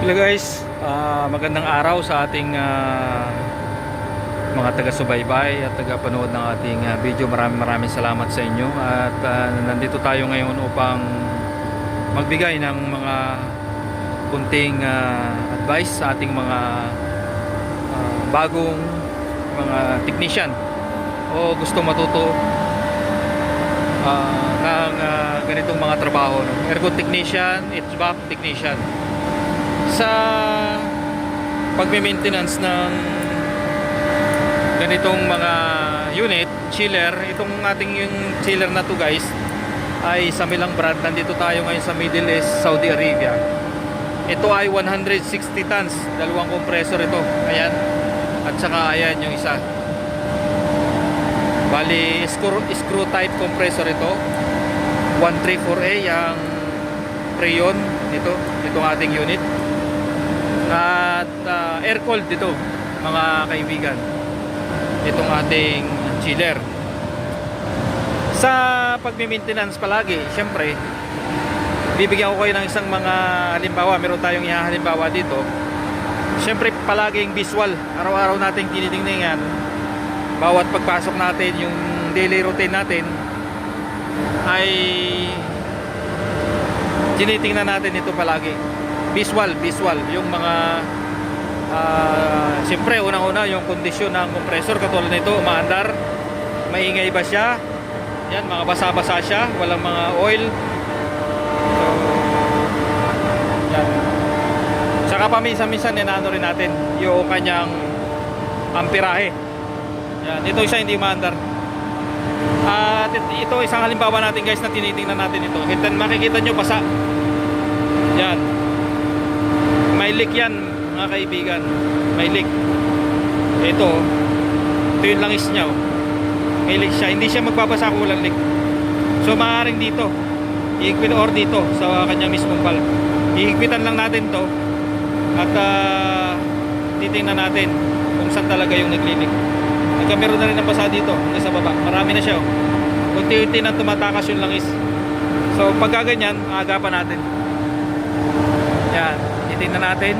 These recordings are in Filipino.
Hello guys, Ah, magandang araw sa ating ah, mga taga-subaybay at taga-panood ng ating ah, video. Maraming maraming salamat sa inyo at ah, nandito tayo ngayon upang magbigay ng mga kunting ah, advice sa ating mga ah, bagong mga technician o gusto matuto ah, ng ah, ganitong mga trabaho. no? Aircon technician, HVAC technician sa pagme-maintenance ng ganitong mga unit, chiller, itong ating yung chiller na to guys ay sa Milang brand. Nandito tayo ngayon sa Middle East, Saudi Arabia. Ito ay 160 tons, dalawang compressor ito. Ayan. At saka ayan yung isa. Bali, screw, screw type compressor ito. 134A ang Freon nito, itong ating unit at uh, air cooled dito mga kaibigan. Itong ating chiller. Sa pagmi-maintenance palagi syempre bibigyan ko kayo ng isang mga halimbawa meron tayong ihahalimbawa dito. Syempre palaging visual. Araw-araw nating tinitingnan bawat pagpasok natin yung daily routine natin ay tinitingnan natin ito palagi visual, visual. Yung mga uh, siyempre unang-una yung kondisyon ng compressor. Katulad nito, umaandar. Maingay ba siya? Yan, mga basa-basa siya. Walang mga oil. So yan. Saka paminsan-minsan ninano rin natin yung kanyang amperahe. Yan, ito isa hindi umaandar. At ito isang halimbawa natin guys na tinitingnan natin ito. Kita, makikita nyo basa. Yan leak yan mga kaibigan. May leak ito ito yung langis niya oh. may leak siya. Hindi siya magbabasa kung walang leak so maaaring dito. Ihigpit or dito sa kanya mismong valve ihigpitan lang natin to at uh, titingnan natin kung saan talaga yung naglilik Nagka meron na rin ng basa dito hanggang sa baba. Marami na siya oh. unti-unti nang tumatakas yung langis. So pagka ganyan agapan natin yan titingnan natin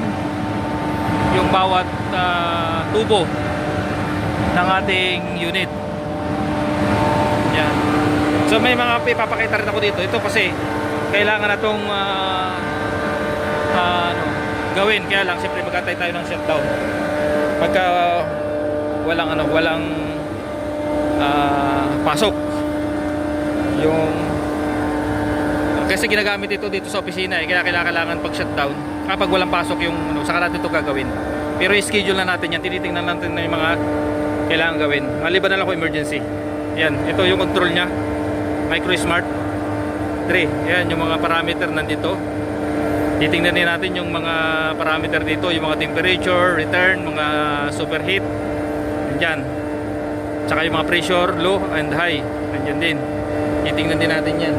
yung bawat ah, tubo ng ating unit. Yan. So may mga ipapakita rin ako dito. Ito kasi kailangan na itong ah, ah, ano, gawin. Kaya lang siyempre magkatay tayo ng shutdown. Pagka walang ano walang ah, pasok. Yung kasi ginagamit ito dito sa opisina eh, kaya kailangan pag shutdown kapag walang pasok yung ano, saka natin ito gagawin. Pero i-schedule na natin yan tinitingnan natin na yung mga kailangan gawin. Maliban na lang kung emergency. Yan ito yung control nya micro smart 3 yan yung mga parameter nandito. Titingnan din natin yung mga parameter dito yung mga temperature, return, mga superheat yan. Tsaka yung mga pressure, low and high. Nandyan din. Titingnan din natin yan.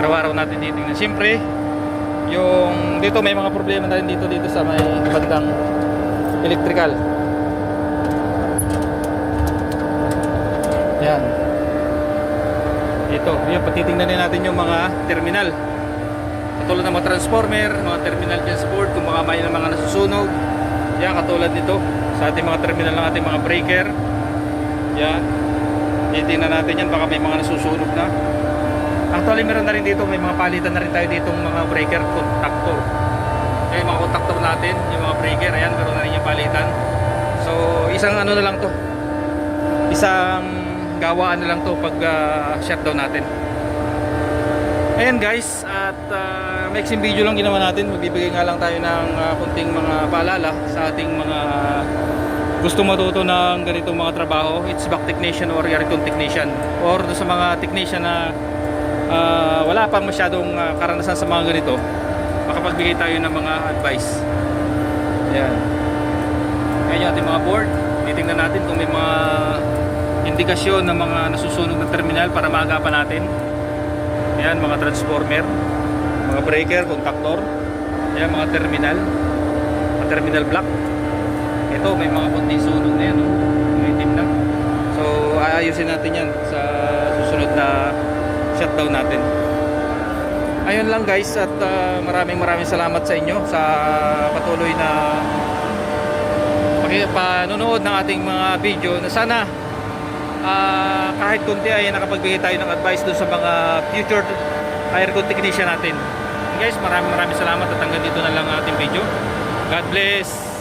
Araw-araw natin titingnan. Siyempre yung dito may mga problema na rin dito dito sa may bandang electrical. Yan. Ito yun patitingnan din natin yung mga terminal. Katulad ng mga transformer mga terminal transport kung mga may mga nasusunog. Yan katulad nito sa ating mga terminal ng ating mga breaker. Yan. Titingnan natin yan baka may mga nasusunog na Actually meron na rin dito, may mga palitan na rin tayo ditong mga breaker contactor. Kaya mga contactor natin, yung mga breaker, ayan, meron na rin yung palitan. So, isang ano na lang to. Isang gawaan na lang to pag uh, shutdown natin. Ayan guys, at uh, mixing video lang ginawa natin. Magbibigay nga lang tayo ng uh, kunting mga paalala sa ating mga gusto matuto ng ganitong mga trabaho. It's back technician or aircon technician. Or sa mga technician na uh, wala pang masyadong uh, karanasan sa mga ganito. Makapagbigay tayo ng mga advice. Yan kaya yung ating mga board titingnan natin kung may mga indikasyon ng mga nasusunog na terminal para maagapan natin. Yan mga transformer mga breaker, contactor. Yan mga terminal mga terminal block. Ito may mga konting sunog na yan oh. may itim na. So aayusin natin yan sa susunod na shutdown natin ayun lang guys at ah, maraming maraming salamat sa inyo sa patuloy na panonood ng ating mga video na sana ah, kahit kunti ay nakapagbigay tayo ng advice dun sa mga future aircon technician natin. Guys, maraming maraming salamat at hanggang dito na lang ang ating video. God bless.